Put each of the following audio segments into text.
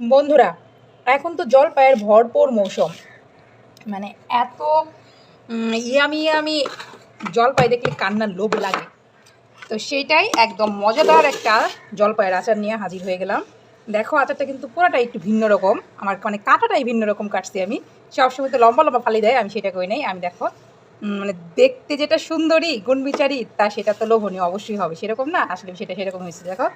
বন্ধুরা, এখন তো জলপাইয়ের ভরপুর মৌসুম। মানে এত ইয়ামি ইয়ামি জলপাই দেখলে কান্নার লোভ লাগে। তো সেইটাই একদম মজাদার একটা জলপাইয়ের আচার নিয়ে হাজির হয়ে গেলাম। দেখো, আচারটা কিন্তু পুরোটাই একটু ভিন্ন রকম। আমার মানে কাঁটাটাই ভিন্ন রকম কাটছি আমি। সবসময় তো লম্বা লম্বা ফালি দেয়, আমি সেটা করি নাই। আমি দেখো মানে দেখতে যেটা সুন্দরী, গুণবিচারী, তা সেটা তো লোভনীয় অবশ্যই হবে। সেরকম না? আসলে সেটা সেরকম হয়েছে, দেখো।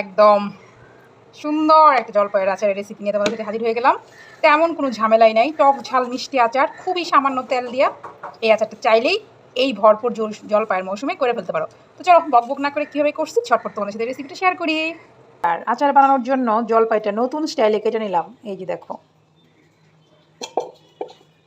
একদম সুন্দর একটা জলপাইয়ের আচারের রেসিপি নিয়ে তোমাদের সাথে হাজির হয়ে গেলাম। তেমন কোনো ঝামেলাই নাই, টক ঝাল মিষ্টি আচার, খুবই সামান্য তেল দিয়া এই আচারটা চাইলেই এই ভরপুর জল, জলপাইয়ের মৌসুমে করে ফেলতে পারো। তো চলো, বক বক না করে কীভাবে করছি, ছটপট তোমাদের সাথে রেসিপিটা শেয়ার করি। আর আচার বানানোর জন্য জলপাইটা নতুন স্টাইলে কেটে নিলাম। এই যে দেখো।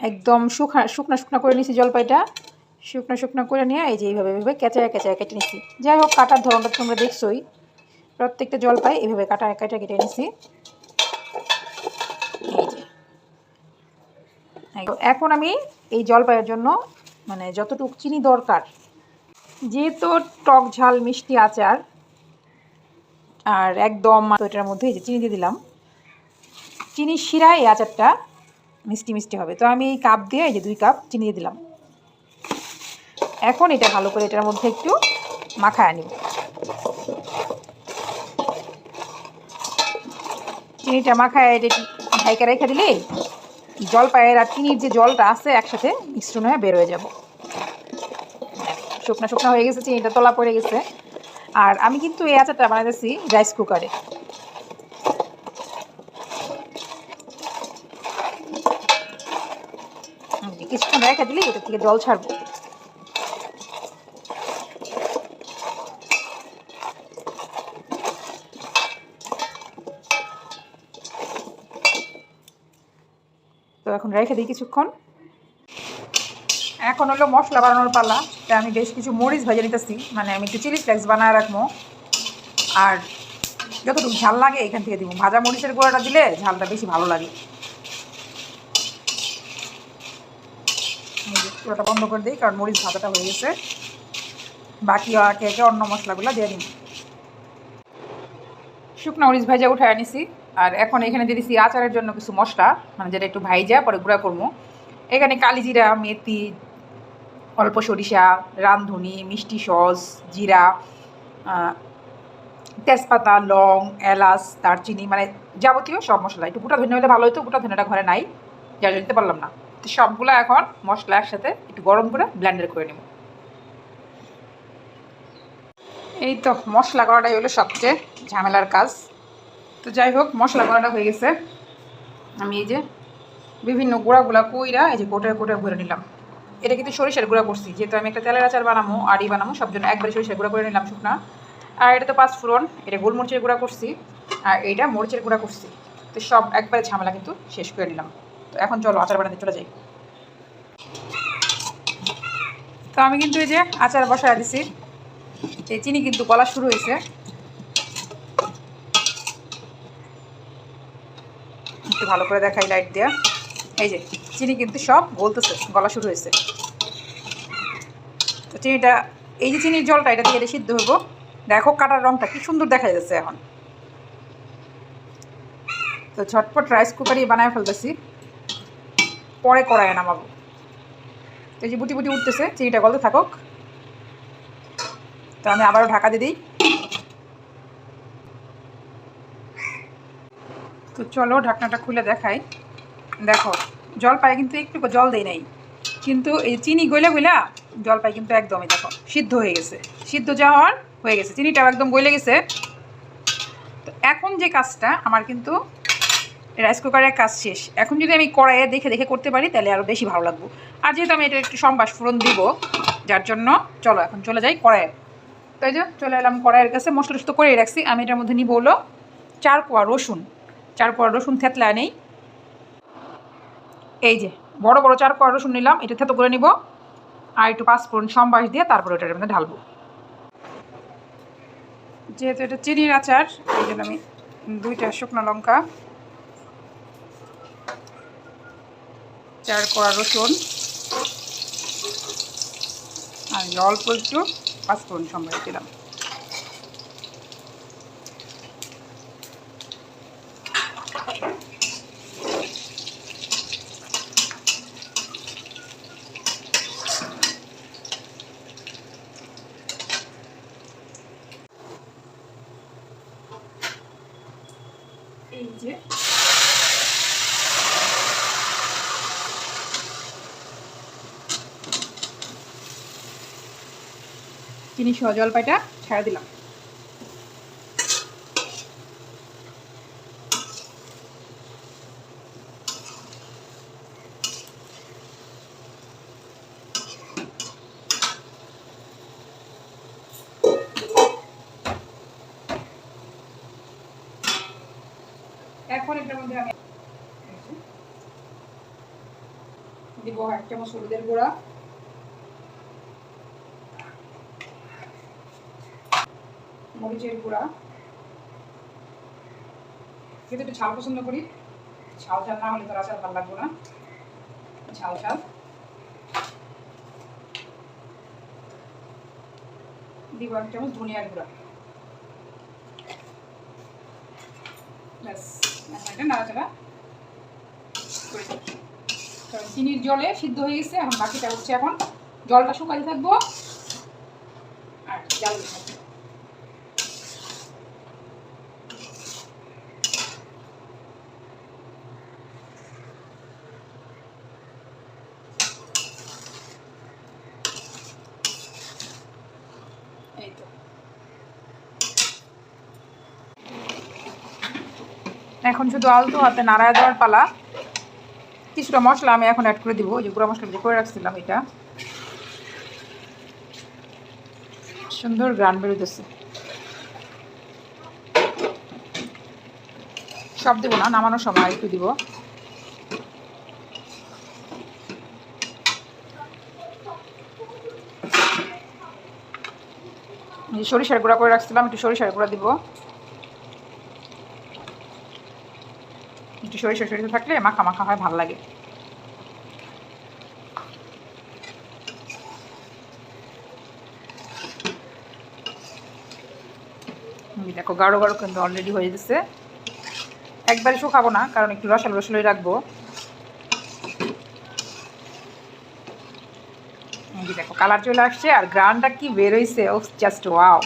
একদম শুকনা শুকনা শুকনা করে নিছি জলপাইটা। শুকনা শুকনো করে নিয়ে এই যে এইভাবে এইভাবে কেঁচায় কেঁচায় কেটে নিছি। যাই হোক, কাটার ধরনটা তোমরা দেখছোই। প্রত্যেকটা জলপাই এভাবে কাটা কাটা কেটে নিছি। এখন আমি এই জলপাইয়ের জন্য মানে যতটুকু চিনি দরকার, যেহেতু টক ঝাল মিষ্টি আচার, আর একদম এটার মধ্যে এই যে চিনি দিয়ে দিলাম চিনি শিরা এই আচারটা মিষ্টি মিষ্টি হবে। তো আমি এই কাপ দিয়ে এই যে দুই কাপ চিনি দিয়ে দিলাম। এখন এটা ভালো করে এটার মধ্যে একটু মাখায় নিব। চিনিটা মাখায় ঢাইকা রেখে দিলেই জলপাইয়ের আর চিনির যে জলটা আছে একসাথে মিশ্রণ হয়ে বের হয়ে যাব। শুকনো শুকনো হয়ে গেছে, চিনিটা তলা পড়ে গেছে। আর আমি কিন্তু এই আচারটা বানাইতেছি রাইস কুকারে কিছুক্ষণ রেখে দিলেই এটা থেকে জল ছাড়বো তো এখন রেখে দিই কিছুক্ষণ। এখন হলো মশলা বানানোর পালা। তাই আমি বেশ কিছু মরিচ ভেজে নিতেছি। মানে আমি একটু চিলি ফ্লেক্স বানায় রাখব। আর যতটুকু ঝাল লাগে এখান থেকে দিব। ভাজা মরিচের গুঁড়োটা দিলে ঝালটা বেশি ভালো লাগে। পুরোটা বন্ধ করে দিই, কারণ মরিচ ভাজাটা হয়ে গেছে। বাকি একে একে অন্য মশলাগুলো দিয়ে দিন। শুকনো মরিচ ভাজা উঠে আনিছি আর এখন এখানে দিয়ে দিছি আচারের জন্য কিছু মশলা মানে যেটা একটু ভাইজা, পরে গুঁড়া করব। এখানে কালিজিরা মেথি, অল্প সরিষা, রাঁধুনি, মিষ্টি সস, জিরা তেজপাতা, লং, এলাচ, দারচিনি মানে যাবতীয় সব মশলা। একটু গোটা ধনে হলে ভালো হতো গোটা ধনেটা ঘরে নাই, যার জন্য পারলাম না। তো সবগুলো এখন মশলা একসাথে একটু গরম করে ব্লেন্ডার করে নেব। এই তো মশলা করাটাই হলো সবচেয়ে ঝামেলার কাজ। তো যাই হোক, মশলা করাটা হয়ে গেছে। আমি এই যে বিভিন্ন গুঁড়াগুলা কইরা এই যে কোটায় কোটায় ভরে নিলাম। এটা কিন্তু সরিষার গুঁড়া করছি, যেহেতু আমি একটা তেলের আচার বানাবো আড়ি বানাবো সব জন্য একবারে সরিষার গুঁড়া করে নিলাম শুকনা। আর এটা তো পাঁচ ফোড়ন, এটা গোলমরিচের গুঁড়া করছি, আর এইটা মরিচের গুঁড়া করছি। তো সব একবারে ঝামেলা কিন্তু শেষ করে নিলাম। তো এখন চলো আচার বানাতে চলে যাই। তো আমি কিন্তু এই যে আচার বসায় দিছি। এই চিনি কিন্তু গলা শুরু হয়েছে। একটু ভালো করে দেখাই লাইট দেওয়া এই যে, চিনি কিন্তু সব গলতেছে, গলা শুরু হয়েছে। তো চিনিটা, এই যে চিনির জলটা, এটা দিয়ে এটা সিদ্ধ হব দেখো কাটার রংটা, কি সুন্দর দেখা যাচ্ছে এখন। তো ঝটপট রাইস কুকারই বানায় ফেলতেছি। পরে কড়াইয়ে নামাবো। তো এই যে বুটি বুটি উঠতেছে, চিনিটা গলতে থাকুক। তো আমি আবারও ঢাকা দিয়ে দিই। তো চলো ঢাকনাটা খুলে দেখাই। দেখো জলপাই কিন্তু একটু জল দেই নাই। কিন্তু এই চিনি গইলা গইলা জলপাই কিন্তু একদমই দেখো, সিদ্ধ হয়ে গেছে। সিদ্ধ যাওয়ার হয়ে গেছে, চিনিটাও একদম গইলে গেছে। তো এখন যে কাজটা, আমার কিন্তু রাইস কুকারের কাজ শেষ। এখন যদি আমি কড়াইয়ে দেখে দেখে করতে পারি, তাহলে আরও বেশি ভালো লাগবো। আর যেহেতু আমি এটা একটু সম্বাস ফোড়ন দিব, যার জন্য চলো এখন চলে যাই কড়াইয়ে। তাই যে চলে এলাম কড়াইয়ের কাছে মশলা টসলা করেই রাখছি, আমি এটার মধ্যে নিব হলো চার কোয়া রসুন। চার কোয়া রসুন থেতলা নেই। এই যে, বড় বড় চার কোয়া রসুন নিলাম, এটা থেতো করে নিব। আর একটু পাঁচফোড়ন সম্বাস দিয়ে তারপরে ওটার মধ্যে ঢালবো। যেহেতু এটা চিনির আচার, এই জন্য আমি দুইটা শুকনো লঙ্কা চার কোয়া রসুন, আর অল্প একটু পাঁচফোড়ন সম্বাস দিলাম। এই যে। চিনি ছেড়ে দিলাম। এখন এটার মধ্যে আমি দিব এক চামচ হলুদের গুঁড়া। মরিচের গুঁড়া। কিন্তু একটু ঝাল পছন্দ করি, ঝাল ঝাল না হলে তো আচার ভালো লাগবে না। ঝাল ঝাল। দিব এক চামচ ধনিয়ার গুঁড়া। ব্যাস। চিনির জলে সিদ্ধ হয়ে গেছে, এখন বাকিটা হচ্ছে এখন। জলটা শুকাতে থাকব। আর জাল দিয়ে থাকব এই তো এখন শুধু আলতো হাতে নাড়ায় দেওয়ার পালা। কিছুটা মশলা আমি এখন অ্যাড করে দিব, ওই যে গুঁড়া মশলা যে করে রাখছিলাম এটা। সুন্দর গ্রান বেরোতেছে। সব দেবো না, নামানোর সময় একটু দিব। সরিষার গুঁড়া করে রাখছিলাম, একটু সরিষার গুঁড়া দিব। সরিষা সরিষা থাকলে মাখা মাখা হয়, ভালো লাগে। দেখো, গাঢ় গাঢ় কিন্তু অলরেডি হয়ে গেছে। একবারে শুকাবো না, কারণ একটু রসাল রসালই রাখব। দেখো কালার চলে আসছে আর গ্রানটা কি বেরোইছে ও জাস্ট ওয়াও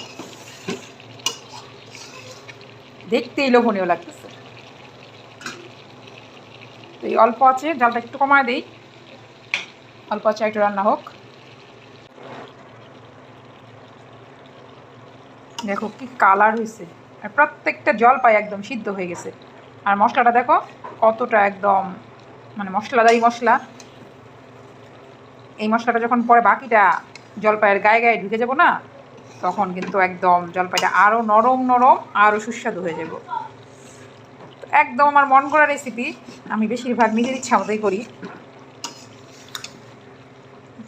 দেখতেই লোভনীয় লাগতেছে। তো এই অল্প আছে, জালটা একটু কমায় দিই। অল্প আছে, একটু রান্না হোক। দেখো কি কালার হয়েছে। আর প্রত্যেকটা জল পাই একদম সিদ্ধ হয়ে গেছে। আর মশলাটা দেখো, কতটা একদম মানে মশলাদারি মশলা। এই মশলাটা যখন পরে বাকিটা জলপাইয়ের গায়ে গায়ে ঢুকে যাব না, তখন কিন্তু একদম জলপাইটা আরও নরম নরম আরও সুস্বাদু হয়ে যাব। একদম আমার মন করা রেসিপি আমি বেশিরভাগ নিজের ইচ্ছা মতোই করি।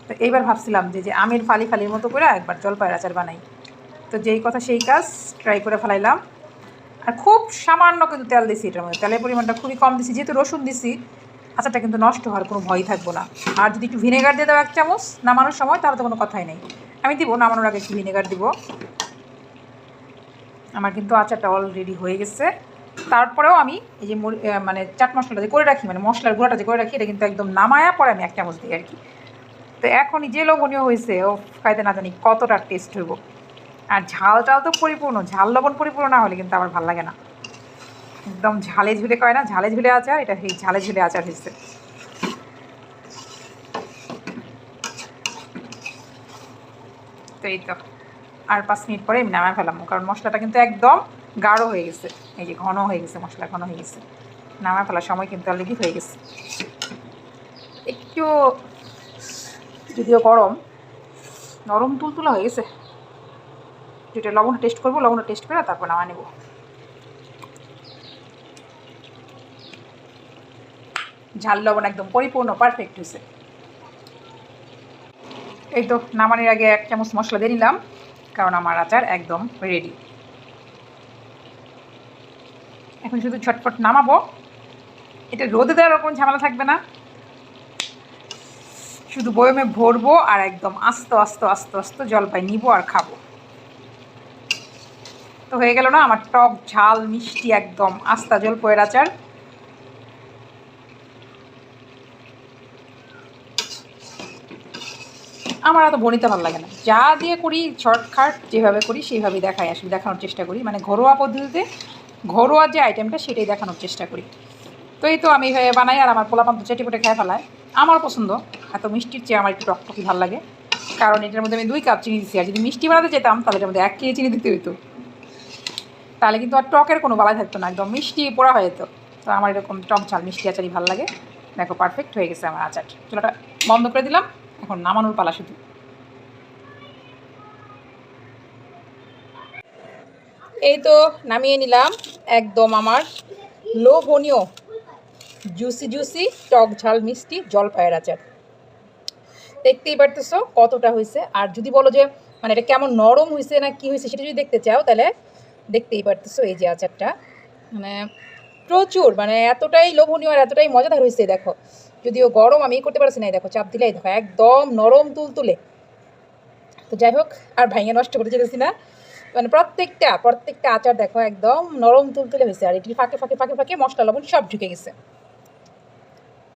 তো এইবার ভাবছিলাম যে যে আমের ফালি ফালির মতো করে একবার জলপাইয়ের আচার বানাই। তো যেই কথা সেই কাজ ট্রাই করে ফেলাইলাম। আর খুব সামান্য কিন্তু তেল দিছি এটার মধ্যে। তেলের পরিমাণটা খুবই কম দিছি। যেহেতু রসুন দিছি, আচারটা কিন্তু নষ্ট হওয়ার কোনো ভয় থাকব না। আর যদি একটু ভিনেগার দিয়ে দাও এক চামচ, নামানোর সময় তাহলে তো কোনো কথাই নেই। আমি দিব, নামানোর আগে একটু ভিনেগার দিব। আমার কিন্তু আচারটা অলরেডি হয়ে গেছে। তারপরেও আমি এই যে মানে চাট মশলাটা যে করে রাখি মানে মশলার গুঁড়াটা যে করে রাখি, এটা কিন্তু একদম নামায়া পরে আমি এক চামচ দিই আর কি। তো এখনই যে লোভনীয় হয়েছে, ও খাইতে না জানি কতটা টেস্ট হইব। আর ঝালটাও তো পরিপূর্ণ, ঝাল লবণ পরিপূর্ণ না হলে কিন্তু আমার ভালো লাগে না। একদম ঝালে ঝুলে কয় না, ঝালে ঝুলে আচার, এটা সেই ঝালে ঝুলে আচার হয়েছে তো এই তো আর পাঁচ মিনিট পরে আমি নামায় ফেলাম, কারণ মশলাটা কিন্তু একদম গাঢ় হয়ে গেছে। এই যে ঘন হয়ে গেছে, মশলা ঘন হয়ে গেছে। নামায় ফেলার সময় কিন্তু অলরেডি হয়ে গেছে। একটু যদিও গরম, নরম তুলতুলা হয়ে গেছে। যেটা লবণটা টেস্ট করব, লবণটা টেস্ট করে তারপর নামা নেব। ঝাল লবণ একদম পরিপূর্ণ পারফেক্ট হয়েছে। এই তো, নামানোর আগে এক চামচ মশলা দিয়ে নিলাম। কারণ আমার আচার একদম রেডি এখন শুধু ছটফট নামাবো। এটা রোদে দেওয়ার কোনো ঝামেলা থাকবে না। শুধু বয়মে ভরবো আর একদম আস্তে আস্তে আস্তে আস্তে জলপাই নিব আর খাব। তো হয়ে গেল না, আমার টক ঝাল মিষ্টি একদম আস্তা জলপয়ের আচার। আমার এত বনিতে ভালো লাগে না। যা দিয়ে করি শর্টকাট যেভাবে করি সেইভাবে দেখাই, আসলে দেখানোর চেষ্টা করি। মানে ঘরোয়া পদ্ধতিতে, ঘরোয়া যে আইটেমটা সেটাই দেখানোর চেষ্টা করি। তো এই তো আমি এইভাবে বানাই, আর আমার পোলাপান তো চেটে পুটে খেয়ে ফেলায়। আমার পছন্দ, এত মিষ্টির চেয়ে আমার একটু টকটকি ভালো লাগে। কারণ এটার মধ্যে আমি দুই কাপ চিনি দিচ্ছি আর যদি মিষ্টি বানাতে যেতাম, তাহলে এটার মধ্যে এক কেজি চিনি দিতে হইতো। তাহলে কিন্তু আর টকের কোনো বালাই থাকতো না, একদম মিষ্টি পোড়া হয়ে যেত। তো আমার এরকম টক ঝাল মিষ্টি আচারই ভালো লাগে। দেখো পারফেক্ট হয়ে গেছে আমার আচার। চুলাটা বন্ধ করে দিলাম। এখন নামানোর পালা শুধু। এই তো নামিয়ে নিলাম একদম আমার লোভনীয় জুসি জুসি টক ঝাল মিষ্টি জলপাইয়ের আচার। দেখতেই পারতেছো কতটা হয়েছে আর যদি বলো যে মানে এটা কেমন নরম হয়েছে না কি হয়েছে সেটা যদি দেখতে চাও, তাহলে দেখতেই পারতেছো এই যে আচারটা। মানে প্রচুর মানে এতটাই লোভনীয় আর এতটাই মজাদার হয়েছে দেখো। যদিও গরম, আমি করতে পারছি না। দেখো, চাপ দিলেই দেখো, একদম নরম তুল তুলে তো যাই হোক, আর ভাইয়া নষ্ট করে যেতেছি না। মানে প্রত্যেকটা প্রত্যেকটা আচার দেখো, একদম নরম তুল তুলে হয়েছে। আর এটির ফাঁকে ফাঁকে ফাঁকে ফাঁকে মশলা, লবণ সব ঢুকে গেছে।